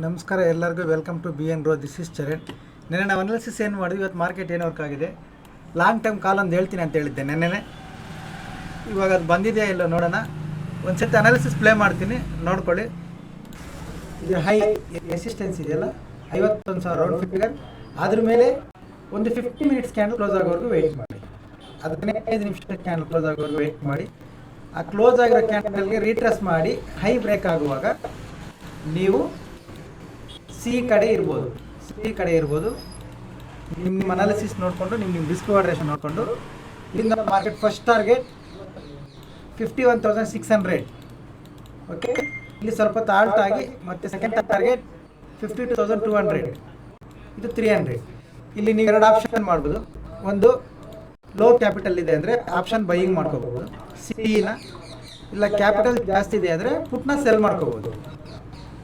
ನಮಸ್ಕಾರ ಎಲ್ಲರಿಗೂ welcome to B N row this is Charan ನೆನ್ನೆ ನಾವು ಅನಾಲಿಸಿಸ್ ಏನು ಮಾಡಿದ್ವಿ? ಇವತ್ತು ಮಾರ್ಕೆಟ್ ಏನು ವರ್ಕ್ ಆಗಿದೆ? ಲಾಂಗ್ ಟೈಮ್ ಕಾಲ್ ಒಂದು ಹೇಳ್ತೀನಿ ಅಂತ ಹೇಳಿದ್ದೆ ನೆನ್ನೆನೆ. ಇವಾಗ ಅದು ಬಂದಿದೆಯಾ ಇಲ್ಲ ನೋಡೋಣ. ಒಂದು ಸತಿ ಅನಾಲಿಸಿಸ್ ಪ್ಲೇ ಮಾಡ್ತೀನಿ, ನೋಡ್ಕೊಳ್ಳಿ. ಇದು ಹೈ ರೆಸಿಸ್ಟೆನ್ಸ್ ಇದೆಯಲ್ಲ? ಐವತ್ತೊಂದು ಸಾವಿರ ರೌಂಡ್ ಫಿಗರ್ ಅದ್ರ ಮೇಲೆ ಒಂದು ಫಿಫ್ಟಿ ಮಿನಿಟ್ಸ್ ಕ್ಯಾಂಡಲ್ ಕ್ಲೋಸ್ ಆಗೋವರೆಗೂ ವೆಯ್ಟ್ ಮಾಡಿ. ಹದಿನೈದು ನಿಮಿಷ ಕ್ಯಾಂಡಲ್ ಕ್ಲೋಸ್ ಆಗೋವರೆಗೂ ವೆಯ್ಟ್ ಮಾಡಿ. ಆ ಕ್ಲೋಸ್ ಆಗಿರೋ ಕ್ಯಾಂಡಲ್ಗೆ ರೀಟ್ರೆಸ್ ಮಾಡಿ ಹೈ ಬ್ರೇಕ್ ಆಗುವಾಗ ನೀವು ಸಿ ಕಡೆ ಇರ್ಬೋದು. ಸಿ ಕಡೆ ಇರ್ಬೋದು. ನಿಮ್ಮ ನಿಮ್ಮ ಅನಾಲಿಸಿಸ್ ನೋಡಿಕೊಂಡು ನಿಮ್ಮ ನಿಮ್ಮ ರಿಸ್ಕ್ ರೇಷನ್ ನೋಡಿಕೊಂಡು. ಇಲ್ಲಿಂದ market first target fifty one thousand six hundred okay ಇಲ್ಲಿ ಸ್ವಲ್ಪ ತಾಲ್ಟ್ ಆಗಿ, ಮತ್ತೆ second target fifty two thousand two hundred ಇದು ತ್ರೀ ಹಂಡ್ರೆಡ್ ಇಲ್ಲಿ ನೀವು ಎರಡು ಆಪ್ಷನ್ ಮಾಡ್ಬೋದು. ಒಂದು ಲೋ ಕ್ಯಾಪಿಟಲ್ ಇದೆ ಅಂದರೆ ಆಪ್ಷನ್ ಬೈಯಿಂಗ್ ಮಾಡ್ಕೋಬೋದು. ಸಿನ ಇಲ್ಲ. ಕ್ಯಾಪಿಟಲ್ ಜಾಸ್ತಿ ಇದೆ ಅಂದರೆ ಪುಟ್ನ ಸೆಲ್ ಮಾಡ್ಕೋಬೋದು.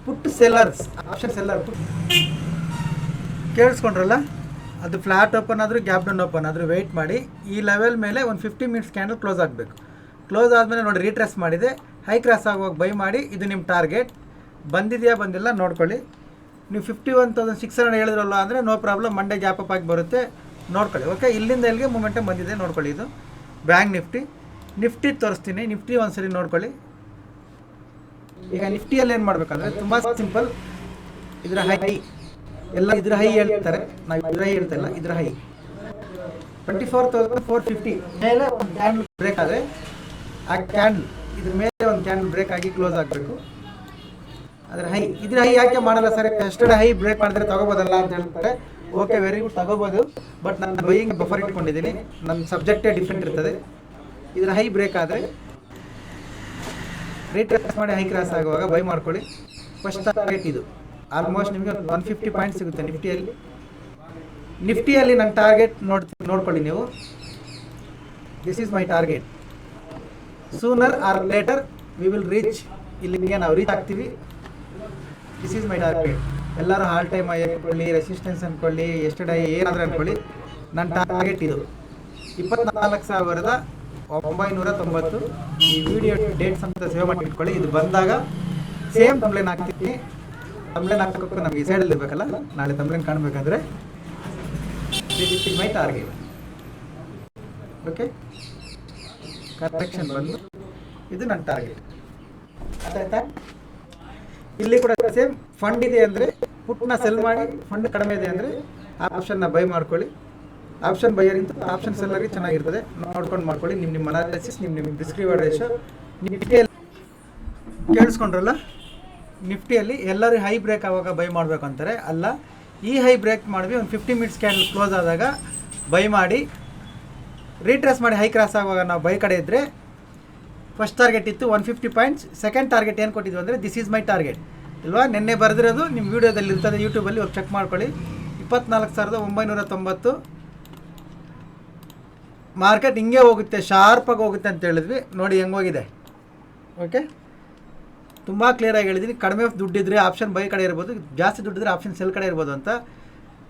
ಪುಟ್ ಸೆಲ್ಲರ್ಸ್ ಆಪ್ಷನ್ ಸೆಲ್ಲರ್ ಕೇಳಿಸ್ಕೊಂಡ್ರಲ್ಲ? ಅದು ಫ್ಲಾಟ್ ಓಪನ್ ಆದರೂ ಗ್ಯಾಪ್ ಡೌನ್ ಓಪನ್ ಆದರೂ ವೆಯ್ಟ್ ಮಾಡಿ, ಈ ಲೆವೆಲ್ ಮೇಲೆ ಒಂದು ಫಿಫ್ಟಿ ಮಿನಿಟ್ಸ್ ಕ್ಯಾಂಡಲ್ ಕ್ಲೋಸ್ ಆಗಬೇಕು. ಕ್ಲೋಸ್ ಆದಮೇಲೆ ನೋಡಿ ರೀಟ್ರೆಸ್ ಮಾಡಿದೆ. ಹೈ ಕ್ರಾಸ್ ಆಗುವಾಗ ಬೈ ಮಾಡಿ, ಇದು ನಿಮ್ಮ ಟಾರ್ಗೆಟ್ ಬಂದಿದೆಯಾ, ಬಂದಿಲ್ಲ, ನೋಡ್ಕೊಳ್ಳಿ. ನೀವು fifty one thousand six hundred ಹೇಳಿದ್ರಲ್ಲ ಅಂದರೆ no problem Monday gap up ಆಗಿ ಬರುತ್ತೆ. ನೋಡ್ಕೊಳ್ಳಿ ಓಕೆ ಇಲ್ಲಿಂದ ಇಲ್ಲಿಗೆ ಮೂಮೆಂಟಮ್ ಬಂದಿದೆ, ನೋಡ್ಕೊಳ್ಳಿ ಇದು. ಬ್ಯಾಂಕ್ ನಿಫ್ಟಿ ನಿಫ್ಟಿ ತೋರಿಸ್ತೀನಿ ನಿಫ್ಟಿ ಒಂದ್ಸರಿ ನೋಡ್ಕೊಳ್ಳಿ. ಈಗ ನಿಫ್ಟಿಯಲ್ಲಿ ಏನು ಮಾಡಬೇಕಂದ್ರೆ ತುಂಬ ಸಿಂಪಲ್ ಇದ್ರ ಹೈ ಎಲ್ಲ ಇದ್ರ ಹೈ ಹೇಳ್ತಾರೆ. ನಾವು ಇದ್ರ ಹೈ ಹೇಳ್ತಾ ಇಲ್ಲ, ಇದ್ರ high twenty four thousand four fifty ಮೇಲೆ ಒಂದು ಕ್ಯಾಂಡಲ್ ಬ್ರೇಕ್ ಆದರೆ ಆ ಕ್ಯಾಂಡಲ್ ಇದ್ರ ಮೇಲೆ ಒಂದು ಕ್ಯಾಂಡಲ್ ಬ್ರೇಕ್ ಆಗಿ ಕ್ಲೋಸ್ ಆಗಬೇಕು. ಅದ್ರ ಹೈ ಇದ್ರ ಹೈ ಯಾಕೆ ಮಾಡಲ್ಲ ಸರ್? ಎಷ್ಟೇ ಹೈ ಬ್ರೇಕ್ ಮಾಡಿದ್ರೆ ತಗೋಬೋದಲ್ಲ ಅಂತ ಹೇಳ್ತಾರೆ. ಓಕೆ ವೆರಿ ಗುಡ್ ತಗೋಬೋದು. ಬಟ್ ನಾನು ಬೈಯಿಂಗ್ ಬಫರ್ ಇಟ್ಕೊಂಡಿದ್ದೀನಿ. ನನ್ನ ಸಬ್ಜೆಕ್ಟೇ ಡಿಫ್ರೆಂಟ್ ಇರ್ತದೆ. ಇದ್ರ ಹೈ ಬ್ರೇಕ್ ಆದರೆ ರೀಟ್ರೇಸ್ ಮಾಡಿ ಹೈ ಕ್ರಾಸ್ ಆಗುವಾಗ ಬೈ ಮಾಡ್ಕೊಳ್ಳಿ. ಫಸ್ಟ್ ಟಾರ್ಗೆಟ್ ಇದು. ಆಲ್ಮೋಸ್ಟ್ ನಿಮಗೆ ಒನ್ ಫಿಫ್ಟಿ ಪಾಯಿಂಟ್ ಸಿಗುತ್ತೆ ನಿಫ್ಟಿಯಲ್ಲಿ ನಿಫ್ಟಿಯಲ್ಲಿ ನನ್ನ ಟಾರ್ಗೆಟ್ ನೋಡ್, ನೋಡ್ಕೊಳ್ಳಿ ನೀವು. This is my target sooner or later we will reach ಇಲ್ಲಿಗೆ ನಾವು ರೀಚ್ ಆಗ್ತೀವಿ. ದಿಸ್ ಈಸ್ ಮೈ ಟಾರ್ಗೆಟ್ ಎಲ್ಲರೂ ಹಾಲ್ ಟೈಮ್ ಅನ್ಕೊಳ್ಳಿ ರೆಸಿಸ್ಟೆನ್ಸ್ ಅನ್ಕೊಳ್ಳಿ ಡೈ ಏನಾದರೂ ಅನ್ಕೊಳ್ಳಿ. ನನ್ನ ಟಾರ್ಗೆಟ್ ಇದು. ಇಪ್ಪತ್ನಾಲ್ಕು ಸಾವಿರದ ಒಂಬೈನೂರ ತೊಂಬತ್ತು ಈ ವಿಡಿಯೋ ಡೇಟ್ಸ್ ಅಂತ ಸೇವ್ ಮಾಡಿ ಇಟ್ಕೊಳ್ಳಿ ಇದು ಬಂದಾಗ ಸೇಮ್ ತಂಬ್ಲೇನ್ ಹಾಕ್ತೀನಿ. ತಂಬ್ಲೇನ್ ಹಾಕೋಕ್ಕೂ ನಮಗೆ ಈ ಸೈಡಲ್ಲಿ ಇರಬೇಕಲ್ಲ? ನಾಳೆ ತಂಬ್ಲೇನ್ ಕಾಣಬೇಕಾದ್ರೆ ಮೈ ಟಾರ್ಗೆಟ್ ಓಕೆ ಕರೆಕ್ಷನ್ ಬಂದು ಇದು ನನ್ನ ಟಾರ್ಗೆಟ್ ಆಯ್ತಾ ಇಲ್ಲಿ ಕೂಡ ಸೇಮ್ ಫಂಡ್ ಇದೆ ಅಂದರೆ ಪುಟ್ನ ಸೆಲ್ ಮಾಡಿ ಫಂಡ್ ಕಡಿಮೆ ಇದೆ ಅಂದರೆ ಆಪ್ಷನ್ನ ಬೈ ಮಾಡ್ಕೊಳ್ಳಿ. ಆಪ್ಷನ್ ಬೈಯರಿಂತ ಆಪ್ಷನ್ ಸೆಲ್ಲರಿಗೆ ಚೆನ್ನಾಗಿರ್ತದೆ. ನೋಡ್ಕೊಂಡು ಮಾಡ್ಕೊಳ್ಳಿ. ನಿಮ್ಮ ನಿಮ್ಮ ಅನಾಲಿಸಿಸ್ ನಿಮ್ಮ ನಿಮ್ಮ ಡಿಸ್ಕ್ರಿವರ್ ರೇಷೋ ನಿಫ್ಟಿಯಲ್ಲಿ ಕೇಳಿಸ್ಕೊಂಡ್ರಲ್ಲ? ನಿಫ್ಟಿಯಲ್ಲಿ ಎಲ್ಲರೂ ಹೈ ಬ್ರೇಕ್ ಆವಾಗ ಬೈ ಮಾಡಬೇಕು ಅಂತಾರೆ ಅಲ್ಲ, ಈ ಹೈ ಬ್ರೇಕ್ ಮಾಡಿ ಒಂದು ಫಿಫ್ಟಿ ಮಿನಿಟ್ಸ್ ಕ್ಯಾಂಡಲ್ ಕ್ಲೋಸ್ ಆದಾಗ ಬೈ ಮಾಡಿ ರೀಟ್ರೆಸ್ ಮಾಡಿ ಹೈ ಕ್ರಾಸ್ ಆಗುವಾಗ ನಾವು ಬೈ ಕಡೆ ಇದ್ದರೆ ಫಸ್ಟ್ ಟಾರ್ಗೆಟ್ ಇತ್ತು one fifty points second target ಏನು ಕೊಟ್ಟಿದ್ವಿ ಅಂದರೆ ದಿಸ್ ಈಸ್ ಮೈ ಟಾರ್ಗೆಟ್ ಇಲ್ವಾ? ನಿನ್ನೆ ಬರೆದಿರೋದು ನಿಮ್ಮ ವೀಡಿಯೋದಲ್ಲಿ ಇರ್ತದೆ ಯೂಟ್ಯೂಬಲ್ಲಿ ಹೋಗಿ ಚೆಕ್ ಮಾಡ್ಕೊಳ್ಳಿ. ಇಪ್ಪತ್ನಾಲ್ಕು ಸಾವಿರದ ಒಂಬೈನೂರ ತೊಂಬತ್ತು. ಮಾರ್ಕೆಟ್ ಹಿಂಗೆ ಹೋಗುತ್ತೆ ಶಾರ್ಪಾಗಿ ಹೋಗುತ್ತೆ ಅಂತ ಹೇಳಿದ್ವಿ. ನೋಡಿ ಹೆಂಗೋಗಿದೆ ಓಕೆ ತುಂಬ ಕ್ಲಿಯರಾಗಿ ಹೇಳಿದ್ದೀನಿ ಕಡಿಮೆ ದುಡ್ಡಿದ್ರೆ ಆಪ್ಷನ್ ಬೈ ಕಡೆ ಇರ್ಬೋದು, ಜಾಸ್ತಿ ದುಡ್ಡಿದ್ರೆ ಆಪ್ಷನ್ ಸೆಲ್ ಕಡೆ ಇರ್ಬೋದು ಅಂತ.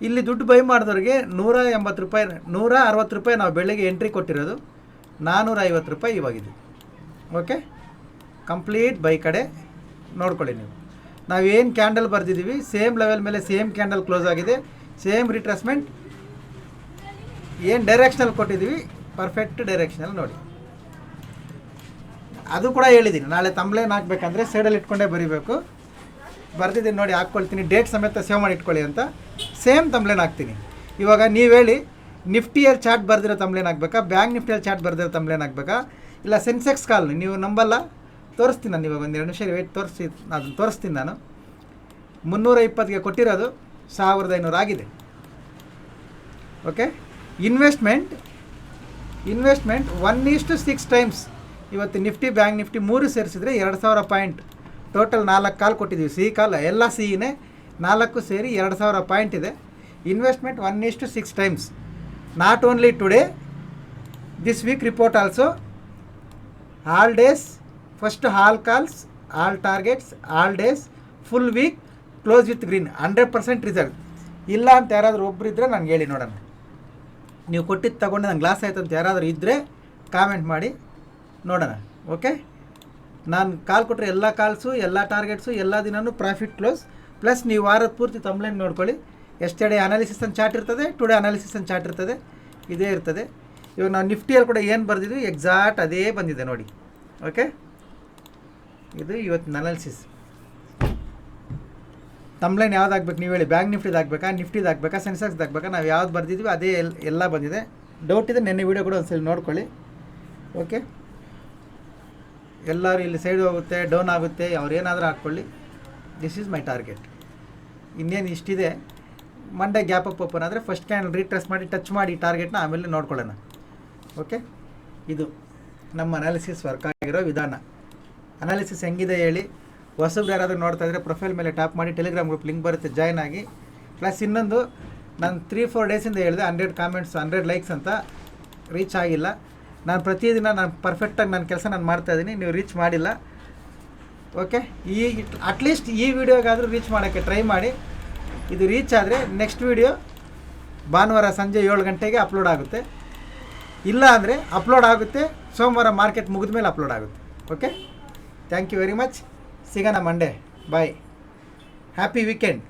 ಇಲ್ಲಿ ದುಡ್ಡು ಬೈ ಮಾಡಿದವ್ರಿಗೆ ನೂರ ಎಂಬತ್ತು ರೂಪಾಯಿ, ನೂರ ಅರವತ್ತು ರೂಪಾಯಿ ನಾವು ಬೆಳಗ್ಗೆ ಎಂಟ್ರಿ ಕೊಟ್ಟಿರೋದು. ನಾನ್ನೂರ ಐವತ್ತು ರೂಪಾಯಿ ಇವಾಗಿದೆ. ಓಕೆ ಕಂಪ್ಲೀಟ್ ಬೈ ಕಡೆ ನೋಡ್ಕೊಳ್ಳಿ ನೀವು. ನಾವೇನು ಕ್ಯಾಂಡಲ್ ಬರೆದಿದ್ದೀವಿ ಸೇಮ್ ಲೆವೆಲ್ ಮೇಲೆ ಸೇಮ್ ಕ್ಯಾಂಡಲ್ ಕ್ಲೋಸ್ ಆಗಿದೆ. ಸೇಮ್ ರಿಟ್ರೆಸ್ಮೆಂಟ್ ಏನು ಡೈರೆಕ್ಷನಲ್ಲಿ ಕೊಟ್ಟಿದ್ದೀವಿ? ಪರ್ಫೆಕ್ಟ್ ಡೈರೆಕ್ಷನಲ್ಲಿ ನೋಡಿ. ಅದು ಕೂಡ ಹೇಳಿದ್ದೀನಿ ನಾಳೆ ತಂಬ್ಲೇನ್ ಹಾಕ್ಬೇಕಂದ್ರೆ ಸೈಡಲ್ಲಿ ಇಟ್ಕೊಂಡೇ ಬರೀಬೇಕು. ಬರ್ತಿದ್ದೀನಿ ನೋಡಿ, ಹಾಕ್ಕೊಳ್ತೀನಿ. ಡೇಟ್ ಸಮೇತ ಸೇವ್ ಮಾಡಿ ಇಟ್ಕೊಳ್ಳಿ ಅಂತ. ಸೇಮ್ ತಂಬ್ಲೇನ್ ಹಾಕ್ತೀನಿ ಇವಾಗ ನೀವು ಹೇಳಿ ನಿಫ್ಟಿಯಲ್ಲಿ ಚಾರ್ಟ್ ಬರೆದಿರೋ ತಂಬ್ಲೇನ್ ಹಾಕ್ಬೇಕಾ ಬ್ಯಾಂಕ್ ನಿಫ್ಟಿಯಲ್ಲಿ ಚಾರ್ಟ್ ಬರೆದಿರೋ ತಂಬ್ಲೇನ್ ಹಾಕ್ಬೇಕಾ ಇಲ್ಲ, ಸೆನ್ಸೆಕ್ಸ್ ಕಾಲ್ ನೀವು ನಂಬಲ್ಲ? ತೋರಿಸ್ತೀನಿ ನಾನು ಇವಾಗ ಒಂದು ಎರಡು ನಿಮಿಷ ವೇಟ್ ತೋರಿಸಿ. ಅದನ್ನು ತೋರಿಸ್ತೀನಿ ನಾನು. ಮುನ್ನೂರ ಇಪ್ಪತ್ತಿಗೆ ಕೊಟ್ಟಿರೋದು ಸಾವಿರದ ಐನೂರು ಆಗಿದೆ. Okay investment investment one is to six times ಇವತ್ತು ನಿಫ್ಟಿ, ಬ್ಯಾಂಕ್ ನಿಫ್ಟಿ ಮೂರು ಸೇರಿಸಿದ್ರೆ ಎರಡು ಸಾವಿರ ಪಾಯಿಂಟ್. ಟೋಟಲ್ ನಾಲ್ಕು ಕಾಲ್ ಕೊಟ್ಟಿದ್ದೀವಿ. ಸಿ ಕಾಲ, ಎಲ್ಲ ಸಿನೇ ನಾಲ್ಕು ಸೇರಿ ಎರಡು ಸಾವಿರ ಪಾಯಿಂಟ್ ಇದೆ. Investment one is to six times not only today this week report also all days first half calls all targets all days full week close with green hundred percent result ಇಲ್ಲ ಅಂತ ಯಾರಾದರೂ ಒಬ್ಬರಿದ್ದರೆ ನಾನು ಹೇಳಿ ನೋಡೋಣ. ನೀವು ಕೊಟ್ಟಿದ್ದು ತಗೊಂಡೆ, ನಂಗೆ ಗ್ಲಾಸ್ ಆಯ್ತು ಅಂತ ಯಾರಾದರೂ ಇದ್ದರೆ ಕಾಮೆಂಟ್ ಮಾಡಿ ನೋಡೋಣ ಓಕೆ ನಾನು ಕಾಲ್ ಕೊಟ್ಟರೆ ಎಲ್ಲ ಕಾಲ್ಸು ಎಲ್ಲ ಟಾರ್ಗೆಟ್ಸು ಎಲ್ಲ ದಿನವೂ ಪ್ರಾಫಿಟ್ ಕ್ಲೋಸ್ ಪ್ಲಸ್ ನೀವು ವಾರದ ಪೂರ್ತಿ ತಮ್ಲೈನ್ ನೋಡ್ಕೊಳ್ಳಿ. ಎಸ್ಟರ್ಡೇ ಅನಾಲಿಸಿಸ್ ಅಂತ ಚಾರ್ಟ್ ಇರ್ತದೆ ಟುಡೇ ಅನಾಲಿಸಿಸ್ ಅಂತ ಚಾರ್ಟ್ ಇರ್ತದೆ, ಇದೇ ಇರ್ತದೆ. ಇವಾಗ ನಾವು ನಿಫ್ಟಿಯಲ್ಲಿ ಕೂಡ ಏನು ಬರೆದಿದ್ವಿ ಎಕ್ಸಾಕ್ಟ್ ಅದೇ ಬಂದಿದೆ ನೋಡಿ ಓಕೆ ಇದು ಇವತ್ತಿನ ಅನಾಲಿಸಿಸ್ ತಮ್ಲೈನ್ ಯಾವ್ದು ಆಗ್ಬೇಕು ನೀವು ಹೇಳಿ? ಬ್ಯಾಂಕ್ ನಿಫ್ಟಿದು ಹಾಕ್ಬೇಕಾ? ನಿಫ್ಟಿದು ಹಾಕ್ಬೇಕಾ? ಸೆನ್ಸೆಕ್ಸ್ದು ಹಾಕ್ಬೇಕಾ? ನಾವು ಯಾವ್ದು ಬರ್ದಿದ್ವಿ ಅದೇ ಎಲ್, ಎಲ್ಲ ಬಂದಿದೆ. ಡೌಟ್ ಇದೆ ನೆನ್ನೆ ವೀಡಿಯೋ ಕೂಡ ಒಂದ್ಸಲ ನೋಡ್ಕೊಳ್ಳಿ. ಓಕೆ ಎಲ್ಲರೂ ಇಲ್ಲಿ ಸೈಡ್ ಹೋಗುತ್ತೆ ಡೌನ್ ಆಗುತ್ತೆ, ಅವ್ರು ಏನಾದರೂ ಹಾಕ್ಕೊಳ್ಳಿ. ದಿಸ್ ಈಸ್ ಮೈ ಟಾರ್ಗೆಟ್ ಇನ್ನೇನು ಇಷ್ಟಿದೆ? ಮಂಡೇ ಗ್ಯಾಪ್ ಅಪ್ ಓಪನ್ ಆದರೆ ಫಸ್ಟ್ ಕ್ಯಾಂಡಲ್ ರೀಟ್ರೆಸ್ ಮಾಡಿ ಟಚ್ ಮಾಡಿ ಟಾರ್ಗೆಟ್ನ ಆಮೇಲೆ ನೋಡ್ಕೊಳ್ಳೋಣ. ಓಕೆ ಇದು ನಮ್ಮ ಅನಾಲಿಸಿಸ್ ವರ್ಕ್ ಆಗಿರೋ ವಿಧಾನ. ಅನಾಲಿಸಿಸ್ ಹೆಂಗಿದೆ ಹೇಳಿ? ಹೊಸಬ್ರು ಯಾರಾದರೂ ನೋಡ್ತಾ ಇದ್ರೆ ಪ್ರೊಫೈಲ್ ಮೇಲೆ ಟ್ಯಾಪ್ ಮಾಡಿ ಟೆಲಿಗ್ರಾಮ್ ಗ್ರೂಪ್ ಲಿಂಕ್ ಬರುತ್ತೆ ಜಾಯ್ನ್ ಆಗಿ. ಪ್ಲಸ್ ಇನ್ನೊಂದು, ನಾನು ತ್ರೀ ಫೋರ್ ಡೇಸಿಂದ ಹೇಳಿದೆ ಹಂಡ್ರೆಡ್ ಕಾಮೆಂಟ್ಸ್ ಹಂಡ್ರೆಡ್ ಲೈಕ್ಸ್ ಅಂತ ರೀಚ್ ಆಗಿಲ್ಲ. ನಾನು ಪ್ರತಿದಿನ ನಾನು ಪರ್ಫೆಕ್ಟಾಗಿ ನನ್ನ ಕೆಲಸ ನಾನು ಮಾಡ್ತಾ ಇದ್ದೀನಿ ನೀವು ರೀಚ್ ಮಾಡಿಲ್ಲ. ಓಕೆ ಈ ಅಟ್ಲೀಸ್ಟ್ ಈ ವಿಡಿಯೋಗಾದರೂ ರೀಚ್ ಮಾಡೋಕ್ಕೆ ಟ್ರೈ ಮಾಡಿ. ಇದು ರೀಚ್ ಆದರೆ ನೆಕ್ಸ್ಟ್ ವಿಡಿಯೋ ಭಾನುವಾರ ಸಂಜೆ ಏಳು ಗಂಟೆಗೆ ಅಪ್ಲೋಡ್ ಆಗುತ್ತೆ. ಇಲ್ಲ ಅಂದರೆ ಅಪ್ಲೋಡ್ ಆಗುತ್ತೆ, ಸೋಮವಾರ ಮಾರ್ಕೆಟ್ ಮುಗಿದ ಮೇಲೆ ಅಪ್ಲೋಡ್ ಆಗುತ್ತೆ. Okay thank you very much ಸಿಗೋಣ ಮಂಡೇ ಬಾಯ್ ಹ್ಯಾಪಿ ವೀಕೆಂಡ್